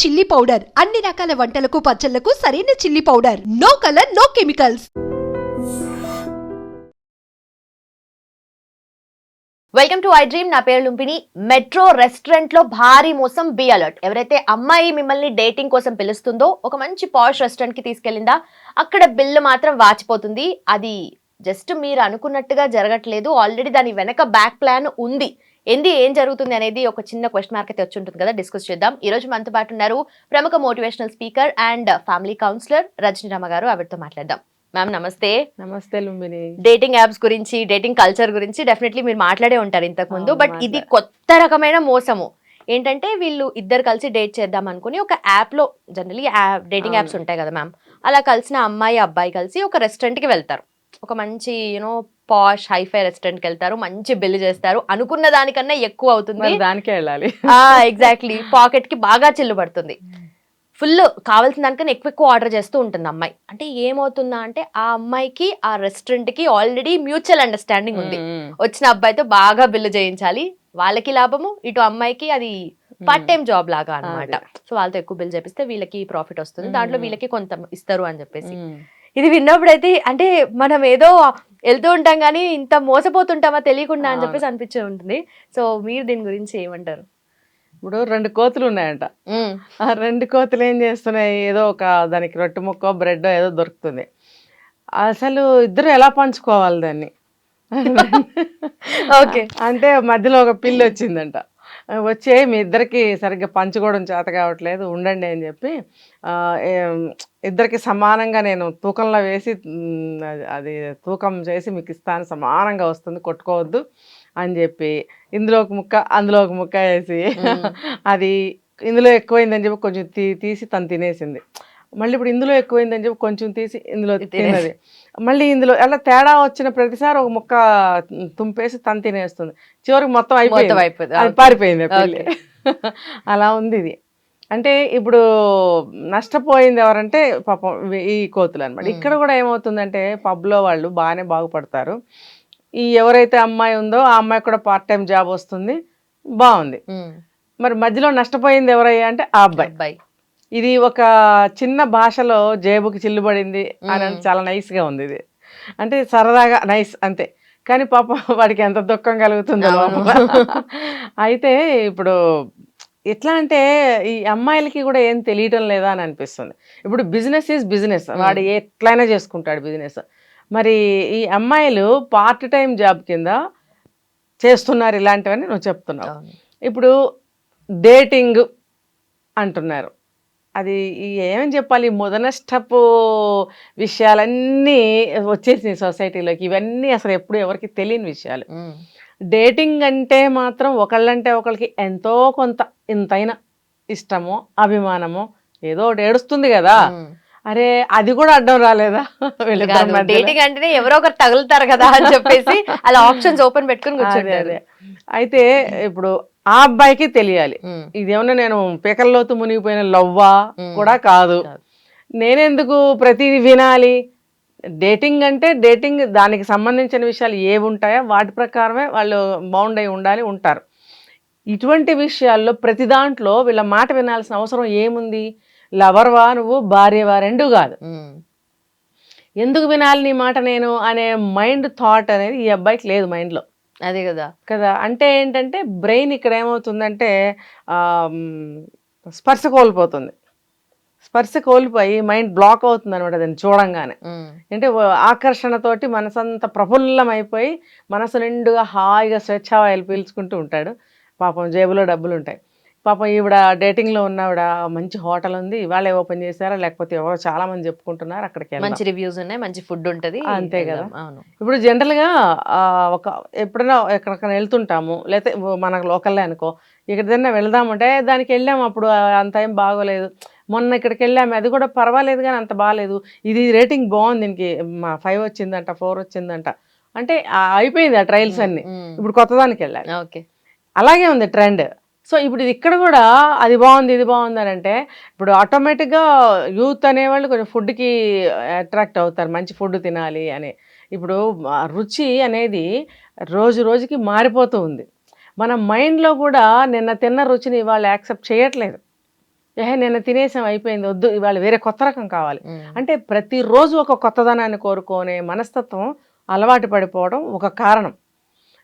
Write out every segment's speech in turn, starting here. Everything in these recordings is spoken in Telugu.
Chilli powder. అన్ని రకాల వంటలకు పచ్చళ్ళకు సరైన chilli powder. No colour no chemicals. Welcome to I dream. నా పేరు లుంపిని మెట్రో రెస్టారెంట్లో భారీ మోసం బి అలర్ట్. ఎవరైతే అమ్మాయి మిమ్మల్ని డేటింగ్ కోసం పిలుస్తుందో ఒక మంచి పాష్ రెస్టారెంట్కి తీసుకెళ్ళిందా అక్కడ బిల్లు మాత్రం వాచిపోతుంది. అది జస్ట్ మీరు అనుకున్నట్టుగా జరగట్లేదు. ఆల్రెడీ దాని వెనక బ్యాక్ ప్లాన్ ఉంది. ఏంది ఏం జరుగుతుంది అనేది ఒక చిన్న క్వశ్చన్ మార్క్ అయితే వచ్చి ఉంటుంది కదా డిస్కస్ చేద్దాం. ఈ రోజు మనతో పాటు ఉన్నారు ప్రముఖ motivational speaker and family counsellor Rajanirama గారు. ఆవిడతో మాట్లాడదాం. మ్యామ్ నమస్తే. నమస్తే లుంబిని. డేటింగ్ యాప్స్ గురించి డేటింగ్ కల్చర్ గురించి డెఫినెట్లీ మీరు మాట్లాడే ఉంటారు ఇంతకు ముందు. బట్ ఇది కొత్త రకమైన మోసము. ఏంటంటే వీళ్ళు ఇద్దరు కలిసి డేట్ చేద్దాం అనుకుని ఒక యాప్లో జనరలీ డేటింగ్ యాప్స్. ఉంటాయి కదా మ్యామ్ అలా కలిసిన అమ్మాయి అబ్బాయి కలిసి ఒక restaurant కి వెళ్తారు. ఒక మంచి యూనో పాష్ హైఫై రెస్టారెంట్కి వెళ్తారు మంచి బిల్ చేస్తారు. అనుకున్న దానికన్నా ఎక్కువ అవుతుంది. దానికే వెళ్ళాలి. ఎగ్జాక్ట్లీ పాకెట్కి బాగా చిల్లు పడుతుంది. ఫుల్ కావాల్సిన దానికన్నా ఎక్కువ ఎక్కువ ఆర్డర్ చేస్తూ ఉంటుంది అమ్మాయి. అంటే ఏమవుతుందా అంటే ఆ అమ్మాయికి ఆ రెస్టారెంట్కి ఆల్రెడీ మ్యూచువల్ అండర్స్టాండింగ్ ఉంది. వచ్చిన అబ్బాయితో బాగా బిల్లు చేయించాలి. వాళ్ళకి లాభము ఇటు అమ్మాయికి అది పార్ట్ టైం జాబ్ లాగా అన్నమాట. సో వాళ్ళతో ఎక్కువ బిల్ చేపిస్తే వీళ్ళకి ప్రాఫిట్ వస్తుంది. దాంట్లో. వీళ్ళకి కొంత ఇస్తారు అని చెప్పేసి. ఇది విన్నప్పుడు అయితే అంటే మనం ఏదో వెళ్తూ ఉంటాం కానీ ఇంత మోసపోతుంటామా తెలియకుండా అని. చెప్పేసి అనిపించే ఉంటుంది. సో మీరు దీని గురించి ఏమంటారు? ఇప్పుడు రెండు కోతులు ఉన్నాయంట. ఆ రెండు కోతులు ఏం చేస్తున్నాయి? ఏదో ఒక దానికి రొట్టె ముక్క బ్రెడ్ ఏదో దొరుకుతుంది. అసలు ఇద్దరు ఎలా పంచుకోవాలి దాన్ని? ఓకే. అంటే మధ్యలో ఒక పిల్లి వచ్చిందంట. వచ్చే మీ ఇద్దరికి సరిగ్గా పంచుకోవడం చేత కావట్లేదు ఉండండి అని చెప్పి ఇద్దరికి సమానంగా నేను తూకంలో వేసి అది- తూకం చేసి మీకు ఇస్తాను సమానంగా వస్తుంది కొట్టుకోవద్దు అని చెప్పి ఇందులో ఒక ముక్క అందులో ఒక ముక్క వేసి. అది ఇందులో ఎక్కువైందని చెప్పి కొంచెం తీ తీసి తను తినేసింది మళ్ళీ ఇప్పుడు ఇందులో ఎక్కువైందని చెప్పి కొంచెం తీసి ఇందులో. తిన్నది. మళ్ళీ ఇందులో అలా తేడా వచ్చిన ప్రతిసారి ఒక ముక్క తుంపేసి తను తినేస్తుంది. చివరికి మొత్తం అయిపోయింది. అయిపోయింది. అది. పారిపోయింది అలా ఉంది ఇది. అంటే ఇప్పుడు నష్టపోయింది ఎవరంటే పాపం ఈ కోతులు అనమాట. ఇక్కడ కూడా ఏమవుతుందంటే పబ్లో వాళ్ళు బాగానే బాగుపడతారు. ఈ ఎవరైతే అమ్మాయి ఉందో ఆ అమ్మాయి కూడా పార్ట్ టైం జాబ్ వస్తుంది. బాగుంది. మరి మధ్యలో నష్టపోయింది ఎవరయ్యా అంటే ఆ అబ్బాయి. అబ్బాయి. ఇది ఒక చిన్న భాషలో జేబుకి చిల్లుబడింది అని. చాలా nice గా ఉంది ఇది. అంటే సరదాగా నైస్ అంతే. కానీ పాపం వాడికి ఎంత దుఃఖం కలుగుతుందో. అయితే ఇప్పుడు ఎట్లా అంటే ఈ అమ్మాయిలకి కూడా ఏం తెలియటం లేదా అని అనిపిస్తుంది. ఇప్పుడు బిజినెస్ ఈజ్ బిజినెస్ వాడు ఎట్లయినా చేసుకుంటాడు బిజినెస్ మరి ఈ అమ్మాయిలు పార్ట్ టైం జాబ్ కింద చేస్తున్నారు ఇలాంటివని నువ్వు చెప్తున్నావు. ఇప్పుడు డేటింగ్ అంటున్నారు. అది ఏమని చెప్పాలి? మొదనష్టపు విషయాలన్నీ వచ్చేసినాయి సొసైటీలోకి. ఇవన్నీ అసలు ఎప్పుడు ఎవరికి తెలియని విషయాలు. డేటింగ్ అంటే మాత్రం ఒకళ్ళంటే ఒకళ్ళకి ఎంతో కొంత ఇంతైనా ఇష్టమో అభిమానమో ఏదో ఒకటి ఏడుస్తుంది కదా. అరే అది కూడా అడ్డం రాలేదా? డేటింగ్ అంటేనే ఎవరో ఒకరు తగులుతారు కదా అని చెప్పేసి అలా ఆప్షన్స్ ఓపెన్ పెట్టుకుని అదే. అయితే ఇప్పుడు ఆ అబ్బాయికి తెలియాలి. ఇదేమన్నా నేను పీకల్లోతు మునిగిపోయిన లవ్వా. కూడా కాదు. నేనెందుకు ప్రతిదీ వినాలి? డేటింగ్ అంటే డేటింగ్ దానికి సంబంధించిన విషయాలు ఏవి ఉంటాయో వాటి ప్రకారమే వాళ్ళు బౌండ్ అయి ఉండాలి ఉంటారు. ఇటువంటి విషయాల్లో ప్రతి దాంట్లో వీళ్ళ మాట వినాల్సిన అవసరం ఏముంది? లవర్వా నువ్వు భార్యవా? రెండు కాదు. ఎందుకు వినాలి నీ మాట నేను? అనే మైండ్ థాట్ అనేది ఈ అబ్బాయికి లేదు మైండ్లో. అదే కదా. కదా. అంటే ఏంటంటే బ్రెయిన్ ఇక్కడ ఏమవుతుందంటే స్పర్శ కోల్పోతుంది. స్పర్శ కోల్పోయి మైండ్ బ్లాక్ అవుతుంది అనమాట దాన్ని చూడంగానే. అంటే ఆకర్షణతోటి మనసంతా ప్రఫుల్లం అయిపోయి మనసు నిండుగా హాయిగా స్వేచ్ఛావాయులు పీల్చుకుంటూ ఉంటాడు. పాపం జేబులో డబ్బులు ఉంటాయి పాపం ఈవిడ డేటింగ్లో ఉన్నవిడ మంచి హోటల్ ఉంది వాళ్ళే ఓపెన్ చేశారా? లేకపోతే ఎవరో చాలా మంది చెప్పుకుంటున్నారు అక్కడికి. మంచి రివ్యూస్ ఉన్నాయి మంచి ఫుడ్ ఉంటది అంతే కదా. ఇప్పుడు జనరల్గా ఒక ఎప్పుడైనా ఎక్కడికైనా వెళ్తుంటాము లేకపోతే మన లోకల్లే అనుకో ఎక్కడికైనా వెళ్దామంటే దానికి వెళ్ళాము అప్పుడు అంత ఏం బాగోలేదు. మొన్న ఇక్కడికి వెళ్ళాము అది కూడా పర్వాలేదు కానీ అంత బాగాలేదు ఇది రేటింగ్ బాగుంది దీనికి మా ఫైవ్ వచ్చిందంట ఫోర్ వచ్చిందంట. అంటే అయిపోయింది ఆ ట్రయల్స్ అన్ని. ఇప్పుడు కొత్త దానికి వెళ్ళాలి. ఓకే. అలాగే ఉంది ట్రెండ్. సో ఇప్పుడు ఇది ఇక్కడ కూడా అది బాగుంది ఇది బాగుంది అని అంటే ఇప్పుడు ఆటోమేటిక్గా యూత్ అనేవాళ్ళు కొంచెం ఫుడ్కి అట్రాక్ట్ అవుతారు. మంచి ఫుడ్ తినాలి అని. ఇప్పుడు రుచి అనేది రోజు రోజుకి మారిపోతూ ఉంది. మన మైండ్లో కూడా నిన్న తిన్న రుచిని వాళ్ళు యాక్సెప్ట్ చేయట్లేదు. ఏహే నేను తినేసాం అయిపోయింది వద్దు ఇవాళ వేరే కొత్త రకం కావాలి. అంటే ప్రతిరోజు ఒక కొత్తదనాన్ని కోరుకునే మనస్తత్వం అలవాటు పడిపోవడం ఒక కారణం.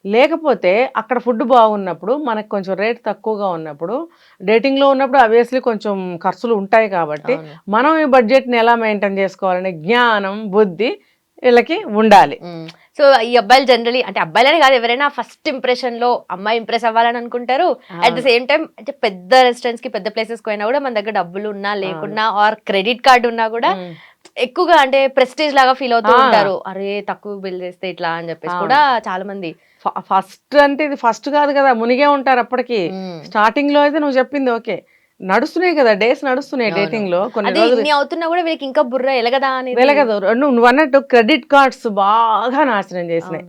లేకపోతే అక్కడ ఫుడ్ బాగున్నప్పుడు మనకు కొంచెం రేట్ తక్కువగా ఉన్నప్పుడు డేటింగ్లో ఉన్నప్పుడు అబ్వియస్లీ కొంచెం ఖర్చులు ఉంటాయి కాబట్టి. మనం ఈ బడ్జెట్ని ఎలా మెయింటైన్ చేసుకోవాలనే జ్ఞానం బుద్ధి వీళ్ళకి ఉండాలి. సో ఈ అబ్బాయిలు జనరలీ అంటే అబ్బాయిలనే కాదు ఎవరైనా ఫస్ట్ ఇంప్రెషన్లో అమ్మాయి ఇంప్రెస్ అవ్వాలని అనుకుంటారు అట్ ద సేమ్ టైం అంటే పెద్ద రెస్టారెంట్స్కి పెద్ద ప్లేసెస్ పోయినా కూడా మన దగ్గర డబ్బులు ఉన్నా లేకున్నా ఆర్ క్రెడిట్ కార్డు ఉన్నా కూడా. ఎక్కువగా అంటే ప్రెస్టేజ్ లాగా ఫీల్ అవుతూ. ఉంటారు అరే తక్కువ బిల్ చేస్తే ఇట్లా అని చెప్పేసి. కూడా చాలా మంది ఫస్ట్ అంటే ఇది ఫస్ట్ కాదు కదా మునిగే ఉంటారు అప్పటికి. స్టార్టింగ్లో అయితే నువ్వు చెప్పింది ఓకే. నడుస్తున్నాయి కదా డేస్ నడుస్తున్నాయి. డేటింగ్లో కొన్ని అవుతున్నా కూడా వీళ్ళకి ఇంకా బుర్ర ఎలగదా అని వెలగదు. నువ్వు అన్నట్టు క్రెడిట్ కార్డ్స్ బాగా నాశనం చేసినాయి.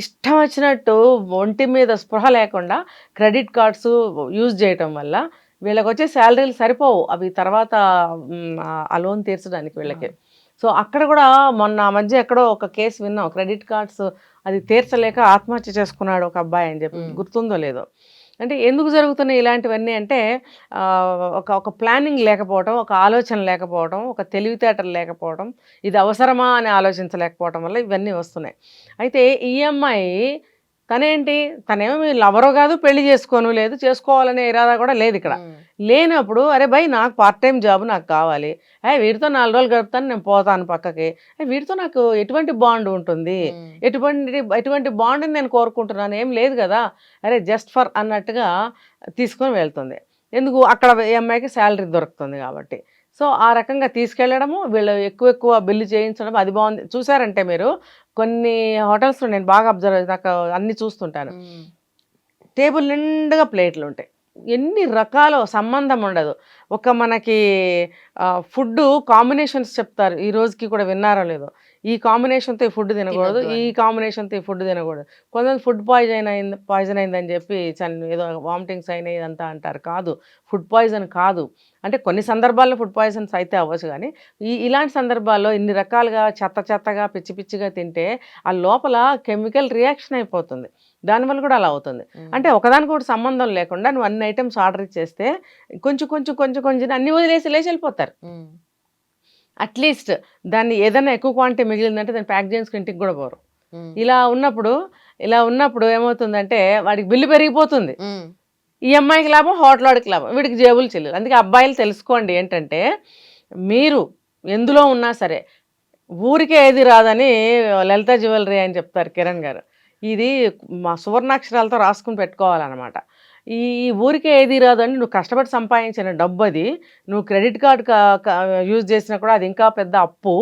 ఇష్టం వచ్చినట్టు ఒంటి మీద స్పృహ లేకుండా క్రెడిట్ కార్డ్స్ యూజ్ చేయటం వల్ల వీళ్ళకి వచ్చే శాలరీలు సరిపోవు. అవి తర్వాత ఆ లోన్ తీర్చడానికి వీళ్ళకి. సో అక్కడ కూడా మొన్న మధ్య ఎక్కడో ఒక కేసు విన్నాం. క్రెడిట్ కార్డ్స్ అది తీర్చలేక ఆత్మహత్య చేసుకున్నాడు ఒక అబ్బాయి అని చెప్పి. గుర్తుందో లేదో అంటే ఎందుకు జరుగుతున్నాయి ఇలాంటివన్నీ అంటే ఒక ఒక ప్లానింగ్ లేకపోవడం ఒక ఆలోచన లేకపోవడం ఒక తెలివితేటలు లేకపోవడం ఇది అవసరమా అని ఆలోచించలేకపోవడం వల్ల ఇవన్నీ వస్తున్నాయి అయితే ఈ అమ్మాయి తనేంటి తనేమి లవరో కాదు పెళ్ళి చేసుకోను లేదు చేసుకోవాలనే ఇరాదా కూడా లేదు ఇక్కడ. లేనప్పుడు అరే భయ్ నాకు పార్ట్ టైం జాబ్ నాకు కావాలి. అయ్యి వీటితో నాలుగు రోజులు గడుపుతాను నేను పోతాను పక్కకి. వీటితో నాకు ఎటువంటి బాండ్ ఉంటుంది. ఎటువంటి ఎటువంటి బాండ్ని నేను కోరుకుంటున్నాను? ఏం లేదు కదా. అరే జస్ట్ ఫర్ అన్నట్టుగా తీసుకొని వెళ్తుంది. ఎందుకు? అక్కడ ఈ అమ్మాయికి శాలరీ దొరుకుతుంది కాబట్టి. సో ఆ రకంగా తీసుకెళ్ళడము వీళ్ళు ఎక్కువ ఎక్కువ బిల్లు చేయించడం అది బాగుంది. చూసారంటే మీరు కొన్ని హోటల్స్లో నేను బాగా అబ్జర్వ్ నాకు అన్ని చూస్తుంటాను. టేబుల్ నిండుగా ప్లేట్లు ఉంటాయి. ఎన్ని రకాల సంబంధం ఉండదు. ఒక మనకి ఫుడ్ కాంబినేషన్స్ చెప్తారు. ఈ రోజుకి కూడా విన్నారో లేదో. ఈ కాంబినేషన్తో ఈ ఫుడ్ తినకూడదు ఈ. కాంబినేషన్తో ఈ ఫుడ్ తినకూడదు కొంతమంది ఫుడ్ పాయిజన్ అయింది పాయిజన్ అయిందని చెప్పి చన్- ఏదో వామిటింగ్స్ అయినాయి ఇదంతా అంటారు కాదు ఫుడ్ పాయిజన్ కాదు అంటే కొన్ని సందర్భాల్లో ఫుడ్ పాయిజన్స్ అయితే అవ్వచ్చు కానీ ఈ ఇలాంటి సందర్భాల్లో ఇన్ని రకాలుగా చెత్త చెత్తగా పిచ్చి పిచ్చిగా తింటే ఆ లోపల కెమికల్ రియాక్షన్ అయిపోతుంది దానివల్ల కూడా అలా అవుతుంది. అంటే ఒకదానికి ఒకటి సంబంధం లేకుండా నువ్వు అన్ని ఐటమ్స్ ఆర్డర్ ఇచ్చేస్తే కొంచెం కొంచెం కొంచెం కొంచెం అన్ని వదిలేసి లేచి వెళ్ళిపోతారు. అట్లీస్ట్ దాన్ని ఏదైనా ఎక్కువ క్వాంటిటీ మిగిలిందంటే దాన్ని ప్యాక్ చేసుకుని ఇంటికి కూడా పోరు. ఇలా ఉన్నప్పుడు ఇలా ఉన్నప్పుడు ఏమవుతుందంటే వాడికి బిల్లు పెరిగిపోతుంది. ఈ అమ్మాయికి లాభం హోటల్ వాడికి లాభం వీడికి జేబులు చెల్లెలు అందుకే అబ్బాయిలు తెలుసుకోండి ఏంటంటే మీరు ఎందులో ఉన్నా సరే ఊరికే ఏది రాదని లలిత జ్యువెలరీ అని చెప్తారు కిరణ్ గారు. ఇది మా సువర్ణాక్షరాలతో రాసుకుని పెట్టుకోవాలన్నమాట. ఈ ఊరికే ఏది రాదు అని నువ్వు కష్టపడి సంపాదించిన డబ్బు అది నువ్వు క్రెడిట్ కార్డు యూజ్ చేసినా కూడా అది ఇంకా పెద్ద అప్పు.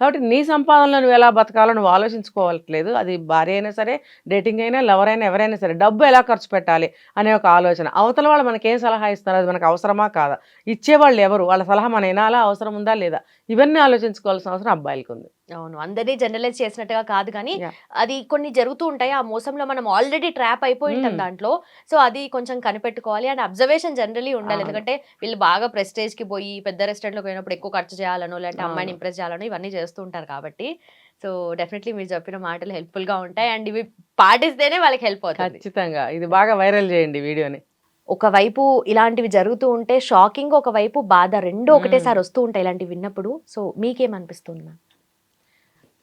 కాబట్టి నీ సంపాదనలో నువ్వు ఎలా బతకాలో నువ్వు ఆలోచించుకోవట్లేదు. అది భార్య అయినా సరే డేటింగ్ అయినా లవర్ అయినా ఎవరైనా సరే డబ్బు ఎలా ఖర్చు పెట్టాలి అనే ఒక ఆలోచన. అవతల వాళ్ళు మనకి ఏం సలహా ఇస్తున్నారు అది మనకు అవసరమా కాదా? ఇచ్చేవాళ్ళు ఎవరు? వాళ్ళ సలహా మన వినాలా అవసరం ఉందా లేదా? ఇవన్నీ ఆలోచించుకోవాల్సిన అవసరం అబ్బాయిలకు ఉంది అవును. అందరినీ జనరలైజ్ చేసినట్టుగా కాదు కానీ. అది కొన్ని జరుగుతూ ఉంటాయి. ఆ మోసంలో మనం ఆల్రెడీ ట్రాప్ అయిపోయి ఉంటాం Mm. దాంట్లో. సో అది కొంచెం కనిపెట్టుకోవాలి. అండ్ అబ్జర్వేషన్ జనరలీ ఉండాలి. ఎందుకంటే వీళ్ళు బాగా ప్రెస్టేజ్కి పోయి పెద్ద రెస్టారెంట్లో పోయినప్పుడు ఎక్కువ ఖర్చు చేయాలనో లేదంటే అమ్మాయిని. ఇంప్రెస్ చేయాలనో ఇవన్నీ చేస్తూ ఉంటారు కాబట్టి. సో డెఫినెట్లీ మీరు చెప్పిన మాటలు హెల్ప్ఫుల్గా ఉంటాయి. అండ్ ఇవి పాటిస్తేనే వాళ్ళకి హెల్ప్ అవుతుంది. ఖచ్చితంగా. ఇది బాగా వైరల్ చేయండి వీడియోని. ఒకవైపు ఇలాంటివి జరుగుతూ ఉంటే షాకింగ్ ఒకవైపు బాధ రెండు ఒకటేసారి వస్తూ ఉంటాయి ఇలాంటివి విన్నప్పుడు. సో మీకేమనిపిస్తుంది మ్యామ్?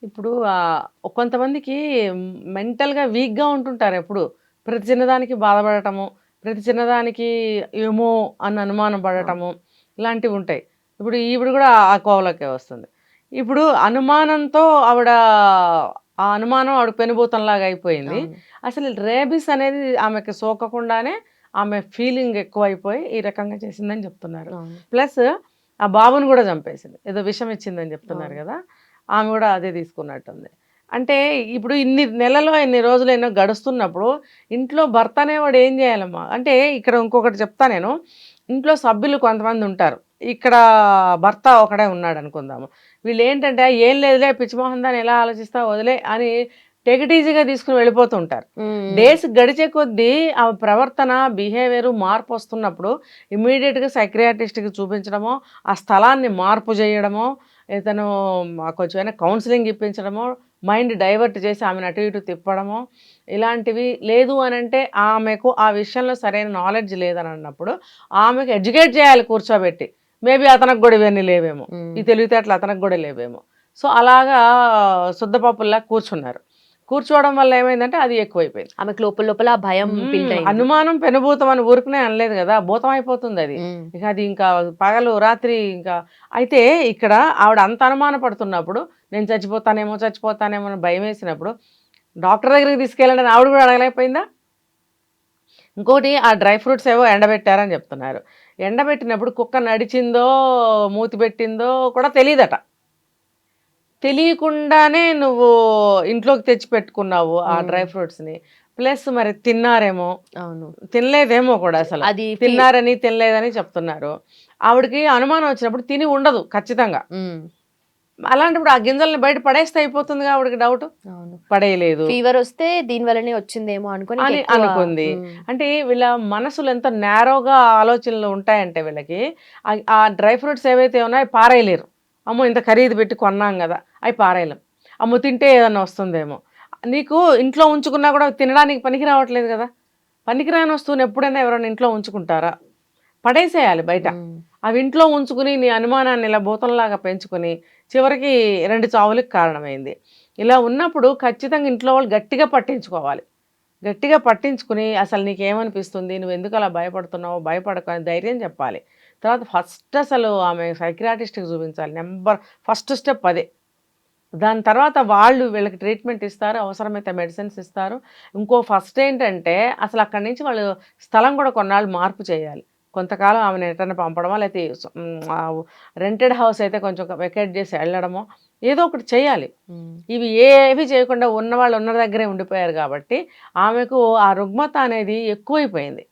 ఇప్పుడు కొంతమందికి మెంటల్గా వీక్గా ఉంటుంటారు ఎప్పుడు. ప్రతి చిన్నదానికి బాధపడటము ప్రతి చిన్నదానికి ఏమో అని అనుమానం పడటము ఇలాంటివి ఉంటాయి. ఇప్పుడు ఈవిడ కూడా ఆ కోవలోకే వస్తుంది. ఇప్పుడు అనుమానంతో ఆవిడ ఆ అనుమానం ఆవిడ పెనుభూతంలాగా అయిపోయింది. అసలు రేబిస్ అనేది ఆమెకి సోకకుండానే ఆమె ఫీలింగ్ ఎక్కువైపోయి ఈ రకంగా చేసిందని చెప్తున్నారు. ప్లస్ ఆ బాబుని కూడా చంపేసింది. ఏదో విషం ఇచ్చిందని చెప్తున్నారు. కదా. ఆమె కూడా అదే తీసుకున్నట్టుంది. అంటే ఇప్పుడు ఇన్ని నెలలో ఇన్ని రోజులు ఎన్నో గడుస్తున్నప్పుడు ఇంట్లో భర్త అనేవాడు ఏం చేయాలమ్మా? అంటే ఇక్కడ ఇంకొకటి చెప్తా నేను. ఇంట్లో సభ్యులు కొంతమంది ఉంటారు. ఇక్కడ భర్త ఒకడే ఉన్నాడు అనుకుందాము. వీళ్ళు ఏంటంటే ఏం లేదులే పిచ్చిమోహన్ దాన్ని ఎలా ఆలోచిస్తా వదిలే అని టెగటీజీగా తీసుకుని వెళ్ళిపోతూ ఉంటారు. డేస్ గడిచే కొద్దీ ఆ ప్రవర్తన బిహేవియర్ మార్పు వస్తున్నప్పుడు ఇమీడియట్గా సైక్రియాటిస్ట్కి చూపించడమో ఆ స్థలాన్ని మార్పు చేయడమో ఇతను కొంచెం కౌన్సిలింగ్ ఇప్పించడమో మైండ్ డైవర్ట్ చేసి ఆమెను అటు ఇటు తిప్పడమో ఇలాంటివి లేదు అని అంటే ఆమెకు ఆ విషయంలో సరైన నాలెడ్జ్ లేదని అన్నప్పుడు ఆమెకు ఎడ్యుకేట్ చేయాలి కూర్చోబెట్టి. మేబీ అతనికి కూడా ఇవన్నీ లేవేమో. ఈ తెలివితేటలు అతనికి కూడా లేవేమో. సో అలాగా శుద్ధపప్పుల్లా కూర్చున్నారు. కూర్చోవడం వల్ల ఏమైందంటే అది ఎక్కువైపోయింది. ఆమెకు లోపల లోపల భయం. అనుమానం పెనుభూతం అని ఊరుకునే అనలేదు కదా భూతం అయిపోతుంది అది. ఇక అది ఇంకా పగలు రాత్రి ఇంకా. అయితే ఇక్కడ ఆవిడ అంత అనుమాన పడుతున్నప్పుడు నేను చచ్చిపోతానేమో చచ్చిపోతానేమో అని భయం వేసినప్పుడు డాక్టర్ దగ్గరికి తీసుకెళ్ళండి ఆవిడ కూడా అడగలేకపోయిందా? ఇంకోటి ఆ డ్రై ఫ్రూట్స్ ఏవో ఎండబెట్టారని చెప్తున్నారు. ఎండబెట్టినప్పుడు కుక్క నడిచిందో మూతి పెట్టిందో కూడా తెలియదట. తెలియకుండానే నువ్వు ఇంట్లోకి తెచ్చి పెట్టుకున్నావు ఆ. డ్రై ఫ్రూట్స్ని. ప్లస్ మరి తిన్నారేమో? అవును. తినలేదేమో కూడా అసలు. అది తిన్నారని తినలేదని చెప్తున్నారు. ఆవిడకి అనుమానం వచ్చినప్పుడు తిని ఉండదు ఖచ్చితంగా. అలాంటప్పుడు ఆ గింజల్ని బయట పడేస్తే అయిపోతుందిగా ఆవిడకి డౌట్? అవును. పడేయలేదు. ఫీవర్ వస్తే దీని వల్లనే వచ్చిందేమో అనుకుని అనుకుంది. అంటే వీళ్ళ మనసులు ఎంత నేరోగా ఆలోచనలు ఉంటాయంటే వీళ్ళకి ఆ- డ్రై ఫ్రూట్స్ ఏవైతే ఉన్నాయో పారేయలేరు. అమ్మో ఇంత ఖరీదు పెట్టి కొన్నాం కదా అవి పారేయలేం. అమ్మో తింటే ఏదన్నా వస్తుందేమో. నీకు ఇంట్లో ఉంచుకున్నా కూడా తినడానికి పనికి రావట్లేదు కదా. పనికిరాని వస్తువుని ఎప్పుడైనా ఎవరైనా ఇంట్లో ఉంచుకుంటారా? పడేసేయాలి బయట. అవి ఇంట్లో ఉంచుకుని నీ అనుమానాన్ని ఇలా భూతంలాగా పెంచుకుని చివరికి రెండు చావులకు కారణమైంది. ఇలా ఉన్నప్పుడు ఖచ్చితంగా ఇంట్లో వాళ్ళు గట్టిగా పట్టించుకోవాలి. గట్టిగా పట్టించుకుని అసలు నీకేమనిపిస్తుంది? నువ్వు ఎందుకు అలా భయపడుతున్నావు భయపడకు అని ధైర్యం చెప్పాలి. తర్వాత ఫస్ట్ అసలు ఆమె సైక్రాటిస్ట్కి చూపించాలి. నెంబర్ ఫస్ట్ స్టెప్ అదే. దాని తర్వాత వాళ్ళు వీళ్ళకి ట్రీట్మెంట్ ఇస్తారు అవసరమైతే మెడిసిన్స్ ఇస్తారు. ఇంకో ఫస్ట్ ఏంటంటే అసలు అక్కడి నుంచి వాళ్ళు స్థలం కూడా కొన్నాళ్ళు మార్పు చేయాలి. కొంతకాలం ఆమెను ఎటన్నా పంపడమో లేకపోతే రెంటెడ్ హౌస్ అయితే కొంచెం వెకేట్ చేసి వెళ్ళడమో ఏదో ఒకటి చేయాలి. ఇవి ఏవి చేయకుండా ఉన్న వాళ్ళు ఉన్న దగ్గరే ఉండిపోయారు కాబట్టి ఆమెకు ఆ రుగ్మత అనేది ఎక్కువైపోయింది.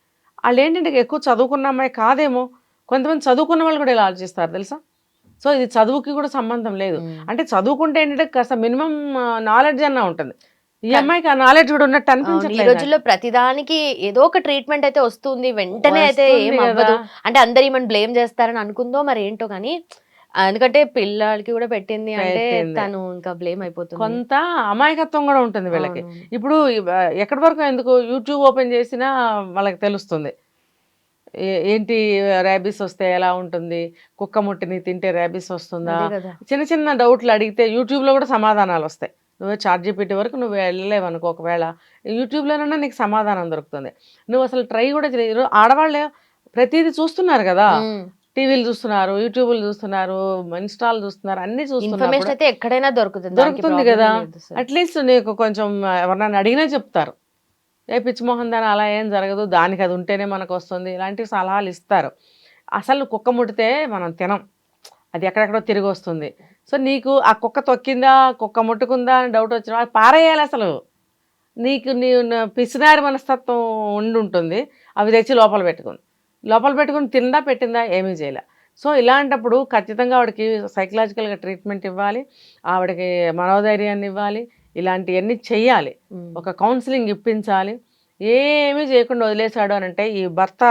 వాళ్ళు ఏంటంటే ఎక్కువ చదువుకున్న అమ్మాయి కాదేమో. కొంతమంది చదువుకున్న వాళ్ళు కూడా ఇలా ఆలోచిస్తారు తెలుసా? సో ఇది చదువుకి కూడా సంబంధం లేదు. అంటే చదువుకుంటే ఏంటంటే కాస్త మినిమం నాలెడ్జ్ అన్న ఉంటుంది. ఈ అమ్మాయికి ఆ నాలెడ్జ్ కూడా ఉన్నట్టు అవును, ఈ రోజుల్లో ప్రతిదానికి ఏదో ఒక ట్రీట్మెంట్ అయితే వస్తుంది. వెంటనే అయితే ఏం. అవ్వదు. అంటే అందరు ఈమెను బ్లేమ్ చేస్తారని అనుకుందో మరి ఏంటో కానీ ఎందుకంటే పిల్లలకి కూడా పెట్టింది అంటే. తను ఇంకా బ్లేమ్ అయిపోతుంది. కొంత అమాయకత్వం కూడా ఉంటుంది వీళ్ళకి. ఇప్పుడు ఎక్కడి వరకు ఎందుకు యూట్యూబ్ ఓపెన్ చేసినా వాళ్ళకి తెలుస్తుంది. ఏంటి ర్యాబీస్ వస్తే ఎలా ఉంటుంది? కుక్క ముట్టిని తింటే ర్యాబీస్ వస్తుందా? చిన్న చిన్న డౌట్లు అడిగితే యూట్యూబ్లో కూడా సమాధానాలు వస్తాయి. నువ్వు చార్ట్ జీపీటీ వరకు నువ్వు వెళ్ళలేవు అనుకో ఒకవేళ యూట్యూబ్లోనైనా నీకు సమాధానం దొరుకుతుంది. నువ్వు అసలు ట్రై కూడా చేయలేదు ఆడవాళ్ళే ప్రతిదీ చూస్తున్నారు కదా. టీవీలు చూస్తున్నారు యూట్యూబ్లు చూస్తున్నారు ఇన్స్టాల్ చూస్తున్నారు అన్ని చూస్తున్నారు ఎక్కడైనా దొరుకుతుంది. దొరుకుతుంది కదా. అట్లీస్ట్ నీకు కొంచెం ఎవరినైనా అడిగినా చెప్తారు. ఏ పిచ్చిమోహన్ దాని అలా ఏం జరగదు దానికి అది ఉంటేనే మనకు వస్తుంది ఇలాంటి సలహాలు ఇస్తారు. అసలు కుక్క ముట్టితే మనం తినం. అది ఎక్కడెక్కడో తిరిగి వస్తుంది. సో నీకు ఆ కుక్క తొక్కిందా కుక్క ముట్టుకుందా అని డౌట్ వచ్చిన అది పారేయాలి అసలు. నీకు నీ పిసినారి మనస్తత్వం ఉండి ఉంటుంది అవి తెచ్చి లోపల పెట్టుకుంది లోపల పెట్టుకుని తిందా పెట్టిందా ఏమీ చేయలే. సో ఇలాంటప్పుడు ఖచ్చితంగా ఆవిడకి సైకలాజికల్గా ట్రీట్మెంట్ ఇవ్వాలి. ఆవిడకి మనోధైర్యాన్ని ఇవ్వాలి. ఇలాంటివన్నీ చెయ్యాలి. ఒక కౌన్సిలింగ్ ఇప్పించాలి. ఏమీ చేయకుండా వదిలేశాడు అని అంటే ఈ భర్త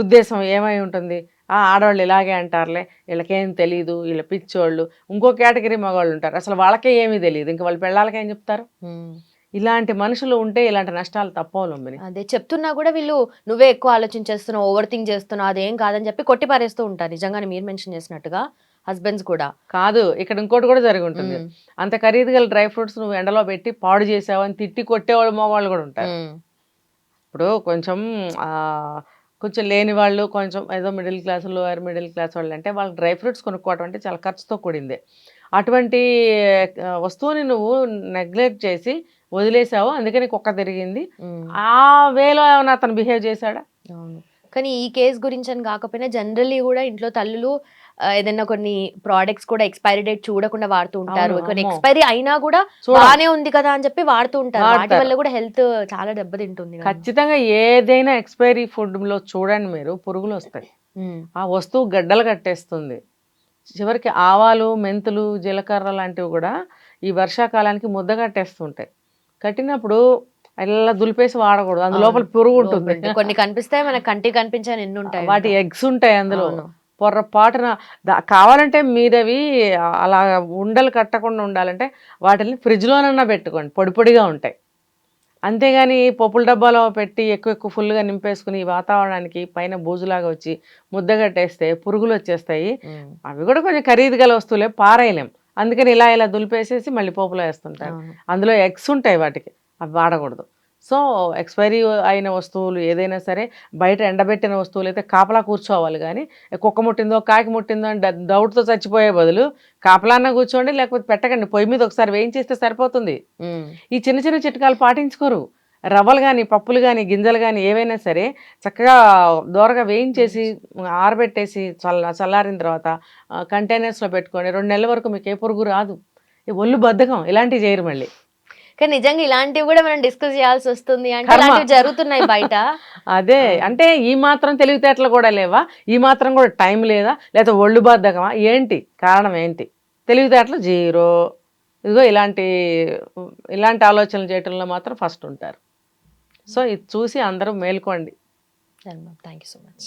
ఉద్దేశం ఏమై ఉంటుంది? ఆ ఆడవాళ్ళు ఇలాగే అంటారులే వీళ్ళకేం తెలియదు వీళ్ళ పిచ్చోళ్ళు. ఇంకో కేటగిరీ మగవాళ్ళు ఉంటారు. అసలు వాళ్ళకే ఏమీ తెలియదు ఇంకా వాళ్ళు పెళ్ళాలకి ఏం చెప్తారు. ఇలాంటి మనుషులు ఉంటే ఇలాంటి నష్టాలు తప్పవు లొంబిని. అదే చెప్తున్నా కూడా వీళ్ళు నువ్వే ఎక్కువ ఆలోచించేస్తున్నావు ఓవర్ థింక్ చేస్తున్నావు అదేం కాదని చెప్పి కొట్టి పారేస్తూ ఉంటారు. నిజంగానే మీరు మెన్షన్ చేసినట్టుగా హస్బెండ్స్ కూడా. కాదు ఇక్కడ ఇంకోటి కూడా జరిగి ఉంటుంది. అంత ఖరీదు గల డ్రై ఫ్రూట్స్ నువ్వు ఎండలో పెట్టి పాడు చేసావు అని తిట్టి కొట్టేవాళ్ళు మగవాళ్ళు కూడా ఉంటారు. ఇప్పుడు కొంచెం కొంచెం లేని వాళ్ళు కొంచెం ఏదో middle class lower middle class వాళ్ళు అంటే వాళ్ళకి డ్రై ఫ్రూట్స్ కొనుక్కోవడం అంటే చాలా ఖర్చుతో కూడింది. అటువంటి వస్తువుని నువ్వు నెగ్లెక్ట్ చేసి వదిలేసావు అందుకని కుక్క తిరిగింది. ఆ వేలో ఏమైనా అతను బిహేవ్ చేశాడా? అవును. కానీ ఈ కేస్ గురించి అని కాకపోయినా జనరల్లీ కూడా ఇంట్లో తల్లులు ఏదైనా కొన్ని ప్రోడక్ట్స్ కూడా ఎక్స్పైరీ డేట్ చూడకుండా వాడుతూ ఉంటారు కొన్ని. ఎక్స్పైరీ అయినా కూడా బాగానే ఉంది కదా అని చెప్పి వాడుతూ ఉంటారు వాటి. వల్ల కూడా హెల్త్ చాలా దెబ్బతింటుంది. ఖచ్చితంగా ఏదైనా ఎక్స్పైరీ ఫుడ్లో చూడండి మీరు పురుగులు వస్తాయి. ఆ వస్తువు గడ్డలు కట్టేస్తుంది చివరికి ఆవాలు మెంతులు జీలకర్ర లాంటివి కూడా ఈ వర్షాకాలానికి ముద్ద కట్టేస్తుంటాయి కట్టినప్పుడు అలా దులిపేసి వాడకూడదు. అందులో లోపల పురుగు ఉంటుంది. కొన్ని కనిపిస్తాయి మనకి కంటికి కనిపించని ఎన్ని ఉంటాయి వాటి ఎగ్స్ ఉంటాయి అందులో. పొర్రపాటున కావాలంటే మీరవి అలా ఉండలు కట్టకుండా ఉండాలంటే వాటిని ఫ్రిడ్జ్లోనన్నా పెట్టుకోండి. పొడి పొడిగా ఉంటాయి. అంతేగాని పప్పుల డబ్బాలో పెట్టి ఎక్కువ ఎక్కువ ఫుల్గా నింపేసుకుని ఈ వాతావరణానికి పైన బూజులాగా వచ్చి ముద్దగట్టేస్తే పురుగులు వచ్చేస్తాయి. అవి కూడా కొంచెం ఖరీదు గల వస్తువులే పారేయలేం. అందుకని ఇలా ఇలా దులిపేసేసి మళ్ళీ పోపులో వేస్తుంటారు. అందులో ఎగ్స్ ఉంటాయి వాటికి. అవి వాడకూడదు. సో ఎక్స్పైరీ అయిన వస్తువులు ఏదైనా సరే బయట ఎండబెట్టిన వస్తువులు అయితే కాపలా కూర్చోవాలి కానీ కుక్క ముట్టిందో కాకి ముట్టిందో అని డౌట్తో చచ్చిపోయే బదులు కాపలాన్న కూర్చోండి లేకపోతే పెట్టకండి పొయ్యి మీద ఒకసారి వేయించేస్తే సరిపోతుంది. ఈ చిన్న చిన్న చిట్కాలు పాటించుకోరు. రవ్వలు కానీ పప్పులు కానీ గింజలు కానీ ఏవైనా సరే చక్కగా దోరగా వేయించేసి ఆరబెట్టేసి చల్ల చల్లారిన తర్వాత కంటైనర్స్లో పెట్టుకొని రెండు నెలల వరకు మీకు ఏ పురుగు రాదు. ఈ ఒళ్ళు బద్ధకం ఇలాంటివి చేయరు మళ్ళీ. కానీ నిజంగా ఇలాంటివి కూడా మనం డిస్కస్ చేయాల్సి వస్తుంది అంటే. ఇలాంటివి జరుగుతున్నాయి బయట. అదే అంటే ఈ మాత్రం తెలివితేటలు కూడా లేవా? ఈ మాత్రం కూడా టైం లేదా? లేకపోతే ఒళ్ళు బద్ధకమా ఏంటి? కారణం ఏంటి? తెలివితేటలు జీరో. ఇదిగో ఇలాంటి ఇలాంటి ఆలోచనలు చేయటంలో మాత్రం ఫస్ట్ ఉంటారు. సో ఇది చూసి అందరూ మేల్కోండి. Thank you so much